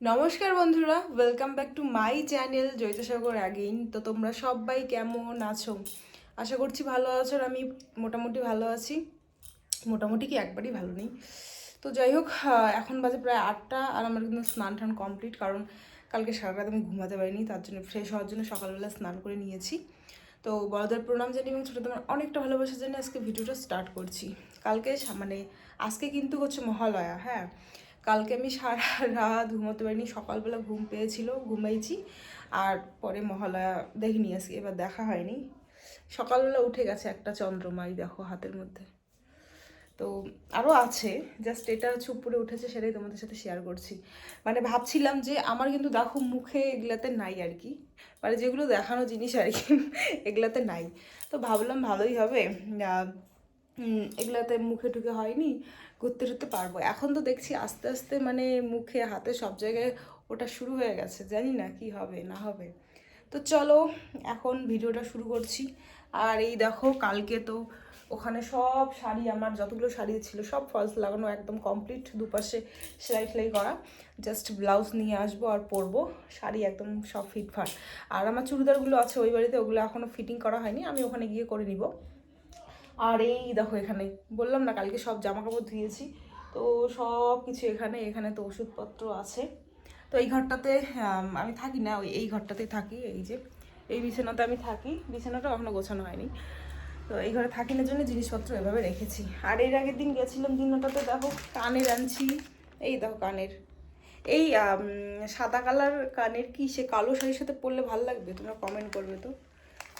নমস্কার বন্ধুরা welcome back to my channel Joitsagar again তো তোমরা সবাই কেমন আছো? আশা করছি ভালো আছো আমি মোটামুটি ভালো আছি। মোটামুটি কি একবারই ভালো নেই। তো যাই হোক এখন বাজে প্রায় আটটা আর আমার কিন্তু স্নান টান কমপ্লিট কারণ কালকে সারা রাত আমি ঘুমাতে পারিনি, তার জন্য ফ্রেশ হওয়ার জন্য সকালবেলা স্নান করে নিয়েছি। তো বড়দের প্রণাম জানি এবং ছোটো তোমার অনেকটা ভালোবাসার জন্য আজকে ভিডিওটা স্টার্ট করছি। কালকে মানে আজকে কিন্তু হচ্ছে মহালয়া হ্যাঁ? কালকে আমি সারা রাত ঘুমোতে পারিনি, সকালবেলা ঘুম পেয়েছিল, ঘুমাইছি। আর পরে মহালয়া দেখিনি আজকে এবার দেখা হয়নি। সকালবেলা উঠে গেছে একটা চন্দ্রমাই, দেখো হাতের মধ্যে। তো আরও আছে জাস্ট এটা হচ্ছে উপরে উঠেছে, সেটাই তোমাদের সাথে শেয়ার করছি। মানে ভাবছিলাম যে আমার কিন্তু দেখো মুখে এগুলাতে নাই আর কি। মানে যেগুলো দেখানো জিনিস আর কি, এগুলাতে নাই। তো ভাবলাম ভালোই হবে। এগুলাতে মুখে টুকে হয়নি, ঘুরতে টুরতে পারব। এখন তো দেখছি আস্তে আস্তে মানে মুখে, হাতে সব জায়গায় ওটা শুরু হয়ে গেছে। জানি না কি হবে, না হবে। তো চলো, এখন ভিডিওটা শুরু করছি। আর এই দেখো, কালকে তো ওখানে সব শাড়ি আমার, যতগুলো শাড়ি ছিল, সব ফলস লাগানো, একদম কমপ্লিট দুপাশে সেলাই সেলাই করা। জাস্ট ব্লাউজ নিয়ে আসব আর পরবো। শাড়ি একদম সব ফিটফাট আর আমার চুড়িদারগুলো আছে ওই বাড়িতে, ওগুলো এখনও ফিটিং করা হয়নি। আমি ওখানে গিয়ে করে নিব। আর এই দেখো এখানে, বললাম না কালকে সব জামা কাপড় ধুয়েছি। তো সব কিছু এখানে এখানে তো ওষুধপত্র আছে। তো এই ঘরটাতে, আমি থাকি না, ওই এই ঘরটাতে থাকি, এই যে, এই বিছানাতে আমি থাকি। বিছানাটা এখনও গোছানো হয়নি। তো এই ঘরে থাকি না জন্য জিনিসপত্র এভাবে রেখেছি। আর এর আগের দিন গেছিলাম দিনটাতে দেখো, কানের আনছি। এই দেখো কানের। এই সাদা কালার কানের কি সে কালো শাড়ির সাথে পরলে ভালো লাগবে? তোমরা কমেন্ট করবে তো।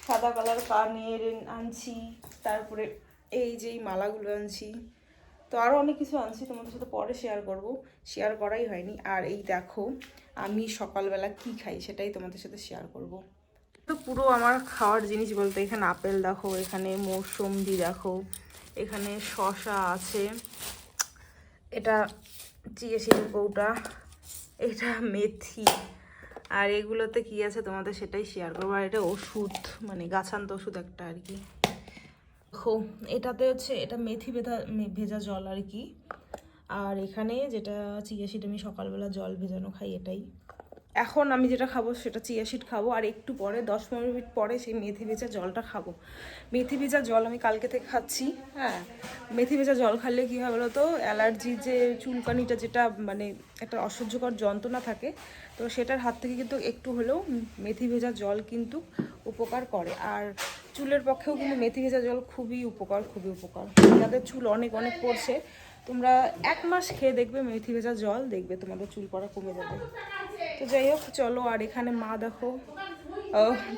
সাদা কালার কানের আনছি, তারপরে এই যে এই মালাগুলো আনছি। তো আরও অনেক কিছু আনছি, তোমাদের সাথে পরে শেয়ার করব। শেয়ার করাই হয়নি। আর এই দেখো, আমি সকালবেলা কি খাই সেটাই তোমাদের সাথে শেয়ার করব। তো পুরো আমার খাওয়ার জিনিস বলতে এখানে আপেল দেখো, এখানে মৌসুম্বি দেখো, এখানে শশা আছে, এটা চিয়া কৌটা, এটা মেথি আর এগুলোতে কি আছে তোমাদের সেটাই শেয়ার করব। আর এটা ওষুধ মানে গাছান্ত ওষুধ একটা আর কি। হো এটাতে হচ্ছে, এটা মেথি ভেজা ভেজা জল আর কি। আর এখানে যেটা চিয়া সিড আমি সকালবেলা জল ভেজানো খাই এটাই। এখন আমি যেটা খাব সেটা চিয়া সিড খাব, আর একটু পরে, দশ পনেরো মিনিট পরে সেই মেথি ভেজা জলটা খাব। মেথি ভেজা জল আমি কালকে থেকে খাচ্ছি হ্যাঁ। মেথি ভেজা জল খাইলে কী হয় বলো তো অ্যালার্জি যে চুলকানিটা যেটা মানে একটা অসহ্যকর যন্ত্রণা থাকে, তো সেটার হাত থেকে কিন্তু একটু হলেও মেথি ভেজা জল কিন্তু উপকার করে। আর চুলের পক্ষেও কিন্তু মেথি ভেজা জল খুবই উপকার খুবই উপকার। যাদের চুল অনেক অনেক পড়ছে, তোমরা এক মাস খেয়ে দেখবে মেথি ভেজা জল, দেখবে তোমাদের চুল পড়া কমে যাবে। তো যাই হোক, চলো, আর এখানে মা দেখো।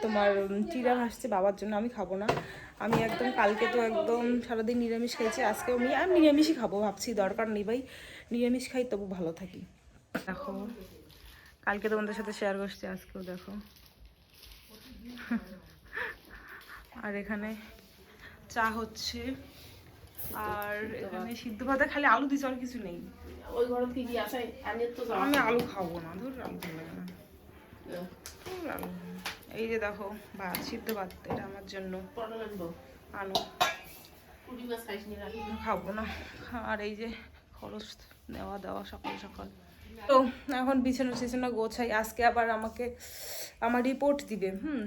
তোমার চিড়া ভাসছে, বাবার জন্য আমি খাব না। আমি একদম, কালকে তো একদম সারাদিন নিরামিষ খেয়েছি আজকেও আমি আমি নিরামিষই খাব ভাবছি, দরকার নেই ভাই। নিরামিষ খাই, তবু ভালো থাকি। দেখো, কালকে তোমাদের সাথে শেয়ার করছি, আজকেও দেখো। আর এখানে চা হচ্ছে, আর এখানে সিদ্ধ ভাতে খালি আলু দিচ্ছে আর কিছু নেই। ওই ঘরে কি কি আসে আনিয়ে তো আমি আলু খাব না ধর আলু ভালো লাগে না আলু এই যে দেখো ভাত সিদ্ধ ভাত এটা আমার জন্য। আলু। খাব না। আর এই যে খরচ নেওয়া দেওয়া সকাল সকাল। তো এখন বিছানা টিছানা গোছাই। আজকে আবার আমাকে আমার রিপোর্ট দিবে হুম?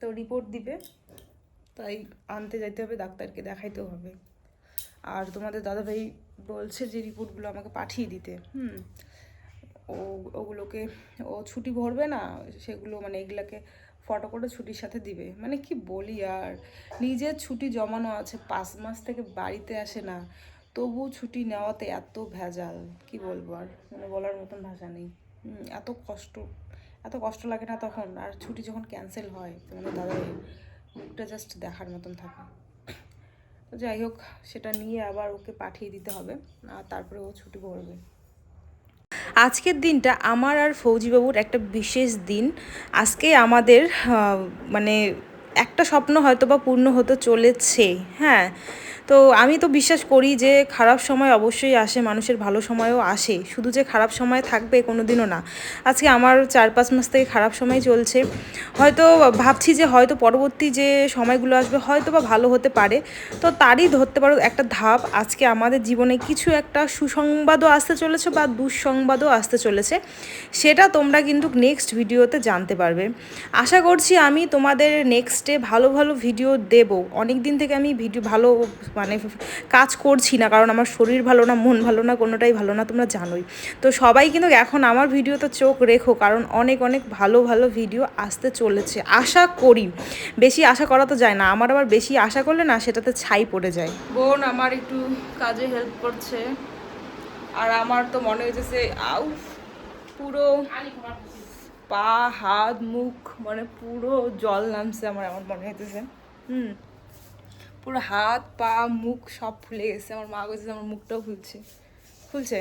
তো রিপোর্ট দিবে। তাই আনতে যাইতে হবে ডাক্তারকে দেখাইতেও হবে। আর তোমাদের দাদাভাই বলছে যে রিপোর্টগুলো আমাকে পাঠিয়ে দিতে। হুম। ও ওগুলোকে ও ছুটি ভরবে না সেগুলো মানে এগুলাকে ফটো করে ছুটির সাথে দিবে। মানে কি বলি আর নিজের ছুটি জমানো আছে পাঁচ মাস থেকে বাড়িতে আসে না তবু ছুটি নেওয়াতে এত ভেজাল কি বলব আর মানে বলার মতন ভাষা নেই। এত কষ্ট এত কষ্ট লাগে না তখন আর ছুটি যখন ক্যান্সেল হয় তোমাদের দাদা মুখটা জাস্ট দেখার মতন থাকে। তো যাই হোক, সেটা নিয়ে আবার ওকে পাঠিয়ে দিতে হবে, আর তারপরে ও ছুটি পড়বে। আজকের দিনটা আমার আর ফৌজিবাবুর একটা বিশেষ দিন। আজকে আমাদের মানে একটা স্বপ্ন হয়তো বা পূর্ণ হতে চলেছে হ্যাঁ। তো আমি তো বিশ্বাস করি যে খারাপ সময় অবশ্যই আসে, মানুষের ভালো সময়ও আসে। শুধু যে খারাপ সময় থাকবে কোনো দিনও না। আজকে আমার চার পাঁচ মাস থেকে খারাপ সময় চলছে। হয়তো ভাবছি যে হয়তো পরবর্তী যে সময়গুলো আসবে হয়তো বা ভালো হতে পারে। তো তারই ধরতে পারো একটা ধাপ, আজকে আমাদের জীবনে কিছু একটা সুসংবাদও আসতে চলেছে বা দুঃসংবাদও আসতে চলেছে। সেটা তোমরা কিন্তু নেক্সট ভিডিওতে জানতে পারবে। আশা করছি আমি তোমাদের নেক্সটে ভালো ভালো ভিডিও দেব। অনেক দিন থেকে আমি ভিডিও ভালো মানে কাজ করছি না, কারণ আমার শরীর ভালো না, মন ভালো না, কোনোটাই ভালো না, তোমরা জানোই। তো সবাই কিন্তু এখন আমার ভিডিওতে চোখ রেখো, কারণ অনেক অনেক ভালো ভালো ভিডিও আসতে চলেছে। আশা করি। বেশি আশা করা তো যায় না, আমার আবার বেশি আশা করলে না সেটাতে ছাই পড়ে যায়। বোন, আমার একটু কাজে হেল্প করছে, আর আমার তো মনে হয়েছে আউ পুরো। পা, হাত, মুখ মানে পুরো জল নামছে আমার আমার মনে হইতেছে। হুম। পুরো হাত পা মুখ সব ফুলে গেছে। আমার মা বলছে আমার মুখটাও ফুলছে। ফুলছে?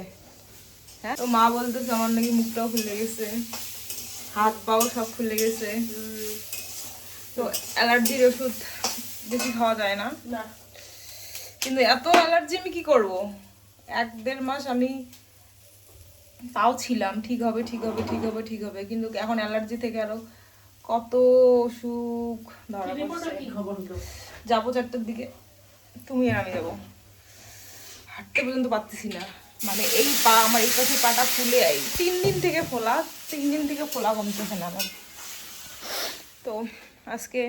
হ্যাঁ? তো মা বলতেছে আমার নাকি মুখটাও ফুলে গেছে। হাত পাও সব ফুলে গেছে। তো অ্যালার্জির ওষুধ বেশি খাওয়া যায় না। কিন্তু এত অ্যালার্জি আমি কি করব? এক দেড় মাস আমি তাও ছিলাম। ঠিক হবে ঠিক হবে ঠিক হবে ঠিক হবে। কিন্তু এখন অ্যালার্জি থেকে আরও কত অসুখ ধরা পড়ছে। যাব চারটার দিকে। তুমি আর আমি যাব। হাঁটতে পর্যন্ত পারতেছি না। মানে এই পা, আমার এই পাশে পাটা ফুলে আই। তিন দিন থেকে ফোলা, তিন দিন থেকে ফোলা কমতেছে না আমার। তো আজকে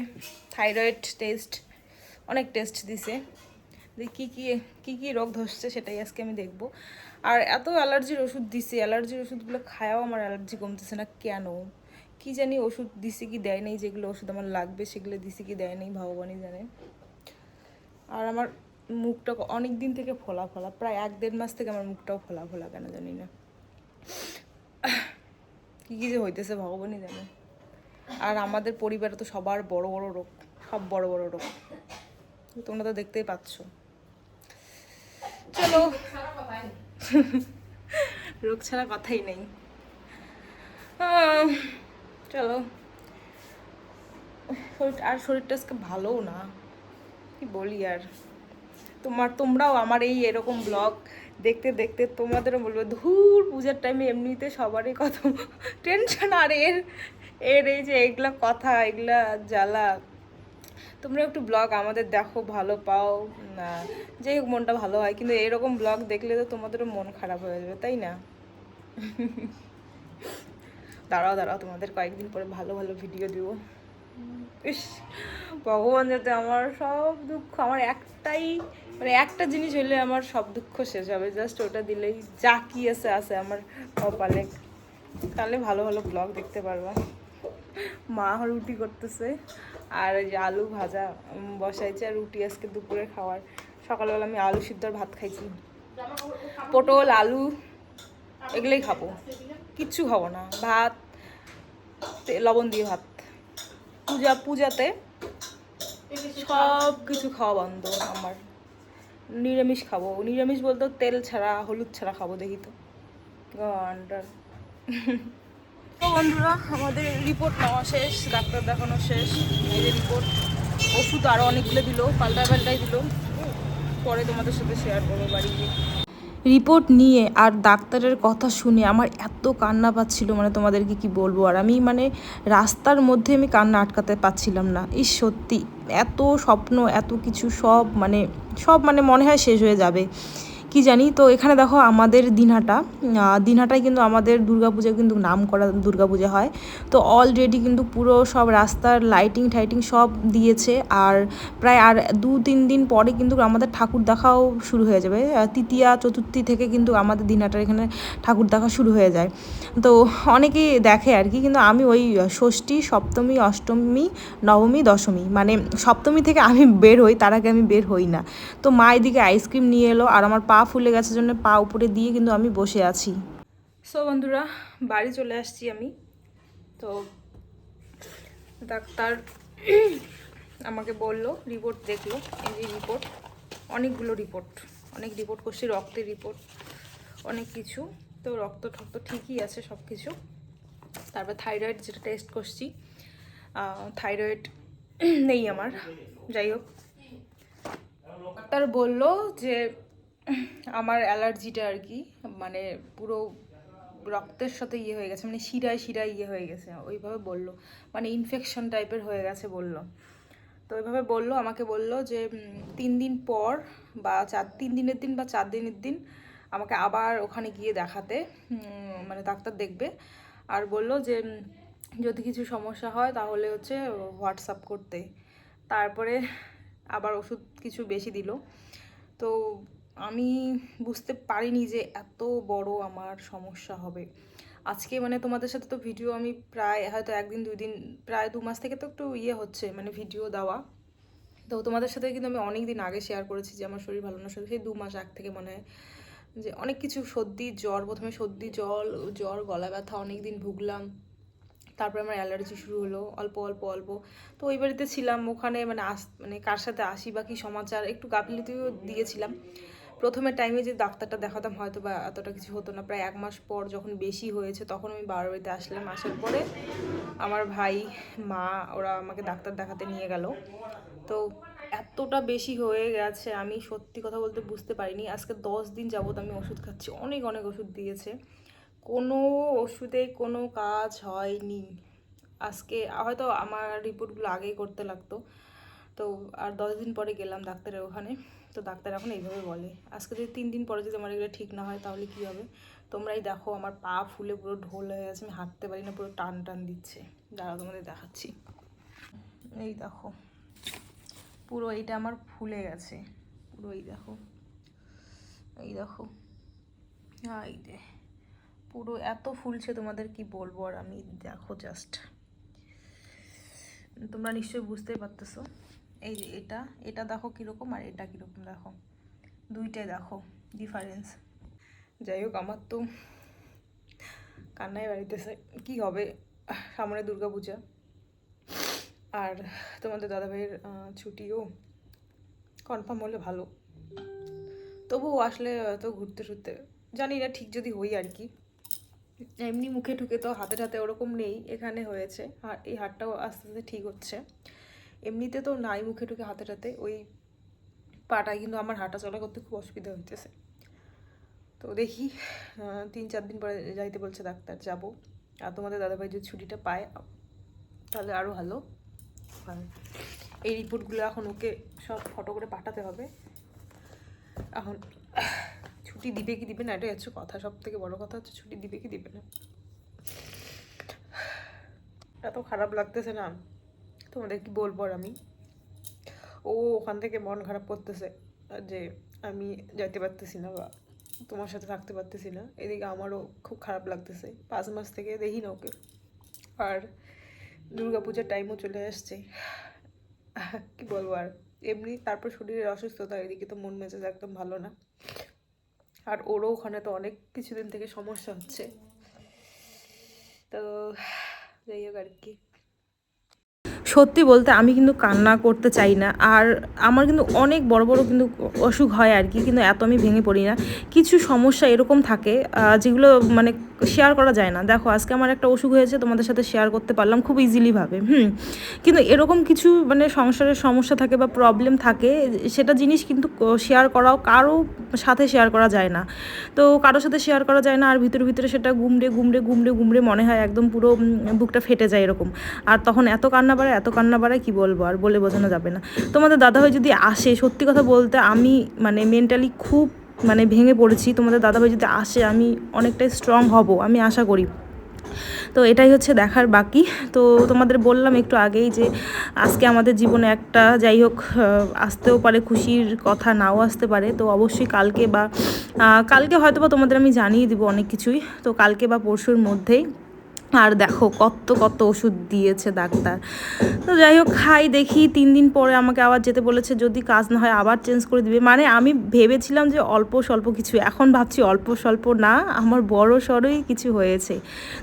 থাইরয়েড টেস্ট, অনেক টেস্ট দিছে। দেখি কী কী কী কী রোগ ধরছে সেটাই আজকে আমি দেখব। আর এত অ্যালার্জির ওষুধ দিছে, অ্যালার্জির ওষুধগুলো খায়াও আমার অ্যালার্জি কমতেছে না। কেন? কি জানি ওষুধ দিছে কি দেয় নাই, যেগুলো ওষুধ আমার লাগবে সেগুলো দিছে কি দেয় নাই, ভগবানই জানে। আর আমার মুখটা অনেক দিন থেকে ফোলা ফোলা, প্রায় এক দেড় মাস থেকে আমার মুখটাও ফোলা ফোলা কেন জানি না। কি কি যে হইতেছে ভগবানই জানে। আর আমাদের পরিবারে তো সবার বড় বড় রোগ, সব বড় বড় রোগ। তোমরা তো দেখতেই পাচ্ছ। চলো। রোগ ছাড়া কথাই নেই। চলো। আর শরীরটা আজকে ভালোও না। কি বলি আর? তোমার তোমরাও আমার এই এরকম ব্লগ দেখতে দেখতে তোমাদেরও বলবে, ধুর, পূজার টাইমে এমনিতে সবারই কত টেনশন আর এর এর এই যে এগুলা কথা, এগুলা জ্বালা। তোমরা একটু ব্লগ আমাদের দেখো, ভালো পাও। না, যাই হোক, মনটা ভালো হয়। কিন্তু এরকম ব্লগ দেখলে তো তোমাদেরও মন খারাপ হয়ে যাবে, তাই না? দাঁড়াও দাঁড়াও, তোমাদের কয়েকদিন পরে ভালো ভালো ভিডিও দিব। ইস, ভগবান যাতে আমার সব দুঃখ, আমার একটাই মানে একটা জিনিস হইলে আমার সব দুঃখ শেষ হবে। জাস্ট ওটা দিলেই যা কি আছে আছে আমার কপালে। তাহলে ভালো ভালো ব্লগ দেখতে পারবা। মা রুটি করতেছে, আর যে আলু ভাজা বসাইছে, আর রুটি আজকে দুপুরে খাওয়ার। সকালবেলা আমি আলু সিদ্ধ আর ভাত খাইছি। পটল, আলু এগুলোই খাব। কিচ্ছু খাব না। ভাত লবণ দিয়ে ভাত। পূজা, পূজাতে সব কিছু খাওয়া বন্ধ আমার। নিরামিষ খাব। নিরামিষ বলতে তেল ছাড়া, হলুদ ছাড়া খাব দেখি তো। তো বন্ধুরা, আমাদের রিপোর্ট নেওয়া শেষ, ডাক্তার দেখানো শেষ। যে রিপোর্ট ওষুধ আরও অনেকগুলো দিল, পাল্টায় পাল্টাই দিল। পরে তোমাদের সাথে শেয়ার করব বাড়ি রিপোর্ট নিয়ে আর ডাক্তারের কথা শুনে আমার এত কান্না পাচ্ছিল মানে তোমাদেরকে কি বলব? আর আমি মানে রাস্তার মধ্যে আমি কান্না আটকাতে পারছিলাম না। ইস, সত্যি এত স্বপ্ন, এত কিছু সব মানে সব মানে মনে হয় শেষ হয়ে যাবে। কি জানি? তো এখানে দেখো আমাদের দিনহাটা। দিনহাটায় কিন্তু আমাদের দুর্গাপূজা কিন্তু নাম করা দুর্গাপূজা হয়। তো অলরেডি কিন্তু পুরো সব রাস্তার লাইটিং টাইটিং সব দিয়েছে। আর প্রায় আর দু, তিন দিন পরে কিন্তু আমাদের ঠাকুর দেখাও শুরু হয়ে যাবে। তৃতীয়া, চতুর্থী থেকে কিন্তু আমাদের দিনহাটার এখানে ঠাকুর দেখা শুরু হয়ে যায়। তো অনেকেই দেখে আর কি। কিন্তু আমি ওই ষষ্ঠী, সপ্তমী, অষ্টমী, নবমী, দশমী মানে সপ্তমী থেকে আমি বের হই, তার আগে আমি বের হই না। তো মা এদিকে আইসক্রিম নিয়ে এলো, আর আমার পা ফুলে গেছে জন্য পা উপরে দিয়ে কিন্তু আমি বসে আছি। সো বন্ধুরা, বাড়ি চলে আসছি আমি। তো, ডাক্তার আমাকে বলল রিপোর্ট দেখল, এই যে রিপোর্ট অনেকগুলো রিপোর্ট অনেক রিপোর্ট করছি, রক্তের রিপোর্ট অনেক কিছু। তো, রক্ত ঠক্ত ঠিকই আছে সব কিছু তারপর থাইরয়েড যেটা টেস্ট করছি থাইরয়েড নেই আমার, যাই হোক। ডাক্তার বলল যে আমার অ্যালার্জিটা আর কি মানে পুরো রক্তের সাথে ইয়ে হয়ে গেছে মানে শিরায় শিরায় ইয়ে হয়ে গেছে, ওইভাবে বলল মানে ইনফেকশন টাইপের হয়ে গেছে বলল। তো ওইভাবে বলল, আমাকে বলল যে তিন দিন পর বা চার তিন দিনের দিন বা চার দিনের দিন আমাকে আবার ওখানে গিয়ে দেখাতে মানে ডাক্তার দেখবে। আর বলল যে যদি কিছু সমস্যা হয় তাহলে হচ্ছে হোয়াটসঅ্যাপ করতে। তারপরে আবার ওষুধ কিছু বেশি দিল। তো আমি বুঝতে পারিনি যে এত বড় আমার সমস্যা হবে। আজকে মানে তোমাদের সাথে তো ভিডিও আমি প্রায়, হয়তো একদিন দুই দিন প্রায় দু মাস থেকে তো একটু ইয়ে হচ্ছে মানে ভিডিও দেওয়া। তো তোমাদের সাথে কিন্তু আমি অনেক দিন আগে শেয়ার করেছি যে আমার শরীর ভালো না। শরীর সেই দু মাস আগ থেকে মনে হয় যে অনেক কিছু সর্দি, জ্বর, প্রথমে সর্দি জল জ্বর, গলা ব্যথা অনেক দিন ভুগলাম। তারপরে আমার অ্যালার্জি শুরু হলো, অল্প অল্প অল্প। তো ওই বাড়িতে ছিলাম, ওখানে মানে আস মানে কার সাথে আসি বা কী সমাচার একটু গাফিলিতেও দিয়েছিলাম। প্রথমের টাইমে যে ডাক্তারটা দেখাতাম হয়তো বা এতটা কিছু হতো না। প্রায় এক মাস পর যখন বেশি হয়েছে তখন আমি বাবার বাড়িতে আসলাম। আসার পরে আমার ভাই, মা, ওরা আমাকে ডাক্তার দেখাতে নিয়ে গেল। তো এতটা বেশি হয়ে গেছে আমি সত্যি কথা বলতে বুঝতে পারিনি। আজকে দশ দিন যাবত আমি ওষুধ খাচ্ছি। অনেক অনেক ওষুধ দিয়েছে। কোনো ওষুধে কোনো কাজ হয়নি। আজকে হয়তো আমার রিপোর্টগুলো আগেই করতে লাগতো। তো আর দশ দিন পরে গেলাম ডাক্তারের ওখানে। তো ডাক্তার এখন এইভাবে বলে। আজকে যদি তিন দিন পরে যদি আমার এগুলো ঠিক না হয়, তাহলে কী হবে? তোমরাই দেখো, আমার পা ফুলে পুরো ঢোল হয়ে গেছে, আমি হাঁটতে পারি না, পুরো টান টান দিচ্ছে। দাঁড়াও, তোমাদের দেখাচ্ছি। এই দেখো, পুরো এইটা আমার ফুলে গেছে। পুরো এই দেখো এই দেখো। এই যে পুরো এত ফুলছে তোমাদের কি বলব আর আমি, দেখো জাস্ট তোমরা নিশ্চয়ই বুঝতেই পারতেছো। এই যে এটা এটা দেখো কীরকম আর এটা কীরকম দেখো। দুইটাই দেখো ডিফারেন্স যাই হোক, আমার তো কান্নায় বাড়িতেছে কি হবে? সামনে দুর্গা পূজা আর তোমাদের দাদাভাইয়ের ছুটিও। কনফার্ম হলে ভালো। তবুও আসলে তো ঘুরতে টুরতে জানি না ঠিক যদি হই আর কি। এমনি মুখে ঠুকে তো হাতে হাতে ওরকম নেই, এখানে হয়েছে। আর এই হাতটাও আস্তে আস্তে ঠিক হচ্ছে। এমনিতে তো নাই মুখে ঠুকে হাতে হাতে ওই পাটায় কিন্তু আমার হাঁটা চলা করতে খুব অসুবিধা হইতেছে। তো দেখি তিন চার দিন পরে যাইতে বলছে ডাক্তার, যাব। আর তোমাদের দাদাভাই যদি ছুটিটা পায়, তাহলে আরও ভালো। আর এই রিপোর্টগুলো এখন ওকে সব ফটো করে পাঠাতে হবে। এখন ছুটি দিবে কি দিবে না, এটাই হচ্ছে কথা। সব থেকে বড় কথা হচ্ছে ছুটি দিবে কি দিবে না। এত খারাপ লাগতেছে না। তোমাদের কি বলব আর আমি। ও ওখান থেকে মন খারাপ করতেছে যে আমি যাইতে পারতেছি না বা তোমার সাথে থাকতে পারতেছি না। এদিকে আমারও খুব খারাপ লাগতেছে। পাঁচ মাস থেকে দেখি না ওকে। আর দুর্গাপূজার টাইমও চলে আসছে। কি বলব আর? এমনি তারপর শরীরের অসুস্থতা, এদিকে তো মন মেজাজ একদম ভালো না। আর ওরও ওখানে তো অনেক কিছুদিন থেকে সমস্যা হচ্ছে। তো যাই হোক আর কি। সত্যি বলতে আমি কিন্তু কান্না করতে চাই না। আর আমার কিন্তু অনেক বড় বড় কিন্তু অসুখ হয় আর কি, কিন্তু এত আমি ভেঙে পড়ি না। কিছু সমস্যা এরকম থাকে যেগুলো মানে শেয়ার করা যায় না। দেখো, আজকে আমার একটা অসুখ হয়েছে, তোমাদের সাথে শেয়ার করতে পারলাম খুব ইজিলিভাবে হুম? কিন্তু এরকম কিছু মানে সংসারের সমস্যা থাকে বা প্রবলেম থাকে, সেটা জিনিস কিন্তু শেয়ার করাও কারও সাথে শেয়ার করা যায় না। তো কারোর সাথে শেয়ার করা যায় না, আর ভিতরে ভিতরে সেটা গুমড়ে গুমড়ে গুমড়ে গুমড়ে মনে হয় একদম পুরো বুকটা ফেটে যায় এরকম। আর তখন এত কান্না বাড়ায় এত কান্না বাড়ায় কি বলব? আর বলে বোঝানো যাবে না। তোমাদের দাদাভাই যদি আসে, সত্যি কথা বলতে আমি মানে মেন্টালি খুব মানে ভেঙে পড়েছি। তোমাদের দাদাভাই যদি আসে, আমি অনেকটাই স্ট্রং হব, আমি আশা করি। তো এটাই হচ্ছে দেখার বাকি। তো তোমাদের বললাম একটু আগেই যে, আজকে আমাদের জীবনে একটা যাই হোক আসতেও পারে খুশির কথা, নাও আসতে পারে। তো অবশ্যই কালকে বা কালকে হয়তো বা তোমাদের আমি জানিয়ে দিব অনেক কিছুই। তো কালকে বা পরশুর মধ্যেই। আর দেখো কত কত ওষুধ দিয়েছে ডাক্তার। তো যাই হোক, খাই দেখি, তিন দিন পরে আমাকে আবার যেতে বলেছে, যদি কাজ না হয় আবার চেঞ্জ করে দিবে। মানে আমি ভেবেছিলাম যে অল্প স্বল্প কিছু, এখন ভাবছি অল্প স্বল্প না, আমার বড় সড়ই কিছু হয়েছে।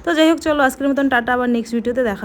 তো যাই হোক, চলো আজকের মতন টাটা, আবার নেক্সট ভিডিওতে দেখা